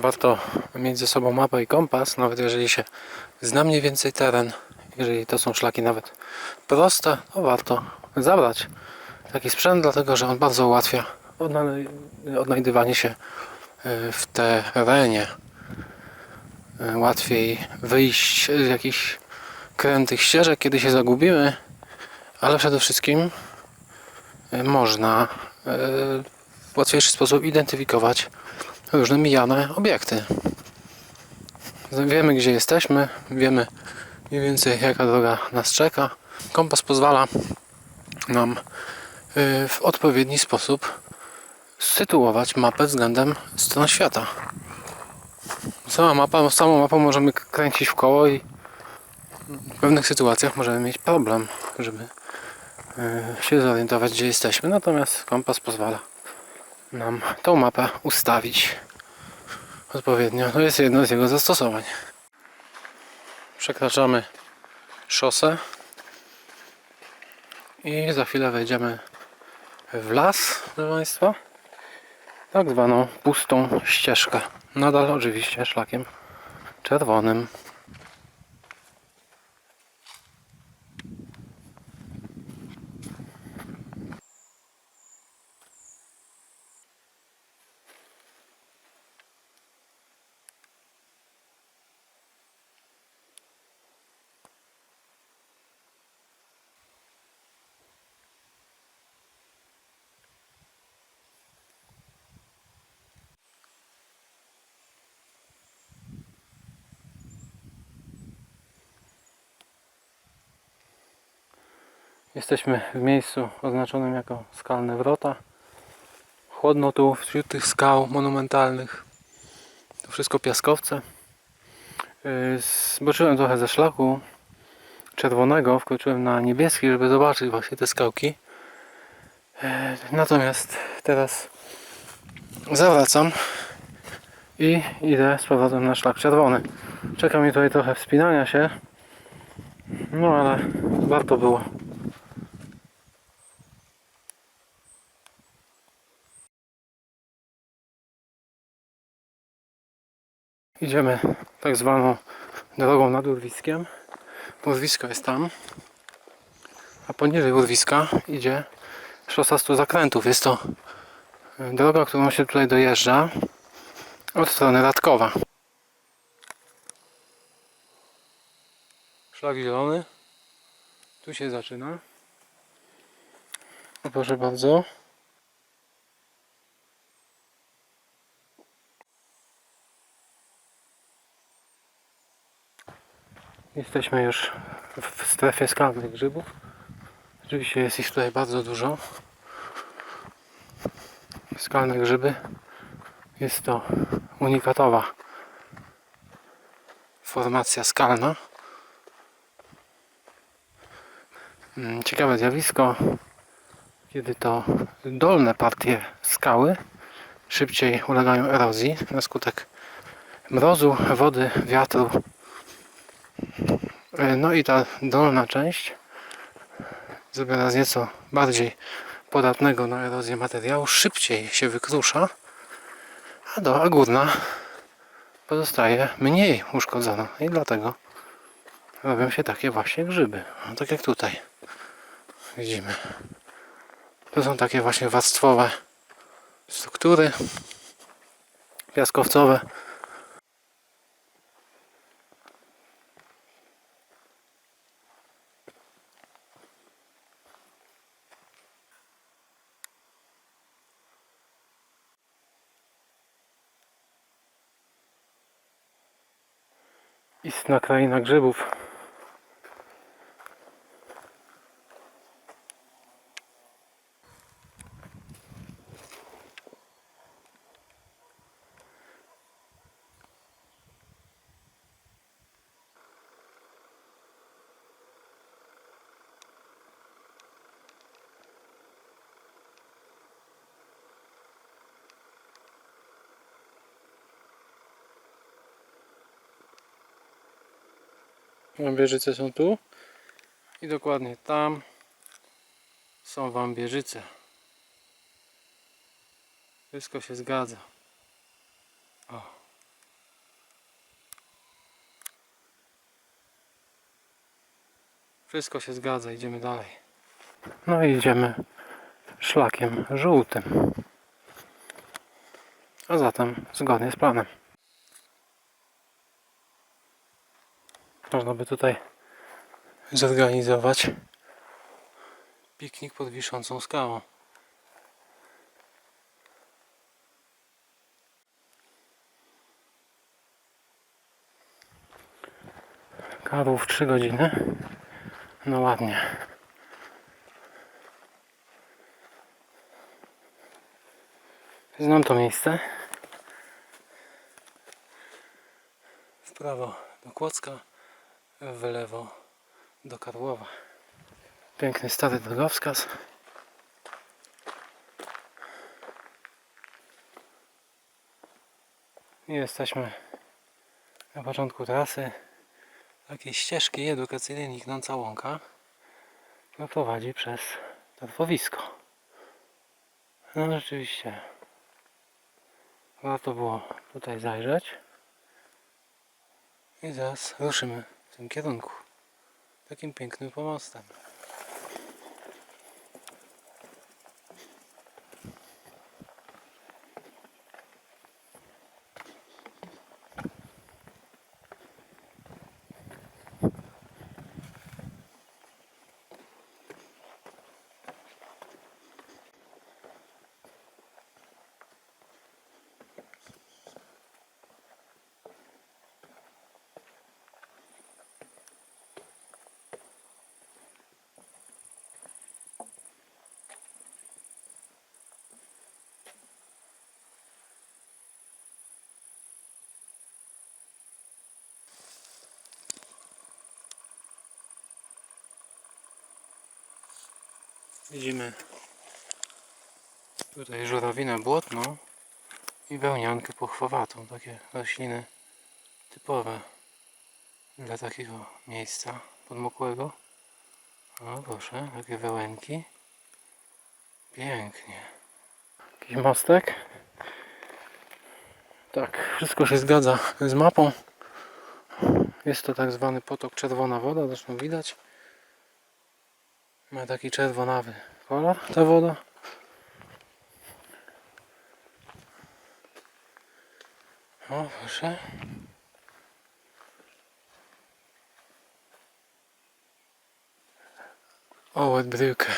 Warto mieć ze sobą mapę i kompas, nawet jeżeli się zna mniej więcej teren. Jeżeli to są szlaki nawet proste, to warto zabrać taki sprzęt, dlatego że on bardzo ułatwia odnajdywanie się y, w terenie. Y, Łatwiej wyjść z jakichś krętych ścieżek, kiedy się zagubimy, ale przede wszystkim y, można w łatwiejszy sposób identyfikować różne mijane obiekty. Wiemy gdzie jesteśmy, wiemy mniej więcej jaka droga nas czeka. Kompas pozwala nam y, w odpowiedni sposób sytuować mapę względem stron świata. Sama mapa, samą mapą możemy kręcić w koło i w pewnych sytuacjach możemy mieć problem, żeby y, się zorientować gdzie jesteśmy. Natomiast kompas pozwala nam tą mapę ustawić odpowiednio. To jest jedno z jego zastosowań. Przekraczamy szosę i za chwilę wejdziemy w las, proszę Państwa. Tak zwaną pustą ścieżkę. Nadal oczywiście szlakiem czerwonym. Jesteśmy w miejscu oznaczonym jako skalne wrota. Chłodno tu wśród tych skał monumentalnych. To wszystko piaskowce. Yy, Zboczyłem trochę ze szlaku czerwonego, wkroczyłem na niebieski, żeby zobaczyć właśnie te skałki. Yy, Natomiast teraz zawracam i idę z powrotem na szlak czerwony. Czeka mi tutaj trochę wspinania się, no ale warto było. Idziemy tak zwaną drogą nad urwiskiem. Urwisko jest tam. A poniżej urwiska idzie szosa 100 zakrętów. Jest to e, droga, którą się tutaj dojeżdża od strony Radkowa. Szlak zielony. Tu się zaczyna. O, Proszę bardzo. Jesteśmy już w strefie skalnych grzybów. Oczywiście jest ich tutaj bardzo dużo. Skalne grzyby. Jest to unikatowa formacja skalna. Mm, Ciekawe zjawisko, kiedy to dolne partie skały szybciej ulegają erozji na skutek mrozu, wody, wiatru No i ta dolna część zrobiona z nieco bardziej podatnego na erozję materiału szybciej się wykrusza, a, do, a górna pozostaje mniej uszkodzona i dlatego robią się takie właśnie grzyby. No, tak jak tutaj widzimy. To są takie właśnie warstwowe struktury piaskowcowe. Istna kraina grzybów. Wambierzyce są tu i dokładnie tam są wambierzyce. Wszystko się zgadza. O. Wszystko się zgadza, idziemy dalej. No i idziemy szlakiem żółtym. A zatem zgodnie z planem. Można by tutaj zorganizować piknik pod wiszącą skałą. Karłów 3 godziny. No ładnie. Znam to miejsce. W prawo do Kłodzka, w lewo do Karłowa. Piękny stary drogowskaz. I jesteśmy na początku trasy takiej ścieżki edukacyjnej niknąca łąka, prowadzi przez torfowisko. No rzeczywiście warto było tutaj zajrzeć i zaraz ruszymy tym kierunku takim pięknym pomostem. Widzimy tutaj żurawinę błotną i wełniankę pochwawatą. Takie rośliny typowe dla takiego miejsca podmokłego. O proszę, takie wełenki. Pięknie. Jakiś mostek. Tak, wszystko się zgadza z mapą. Jest to tak zwany potok czerwona woda, zresztą widać. Ma taki czerwonawy kolor ta woda. O, proszę. O, Brücke.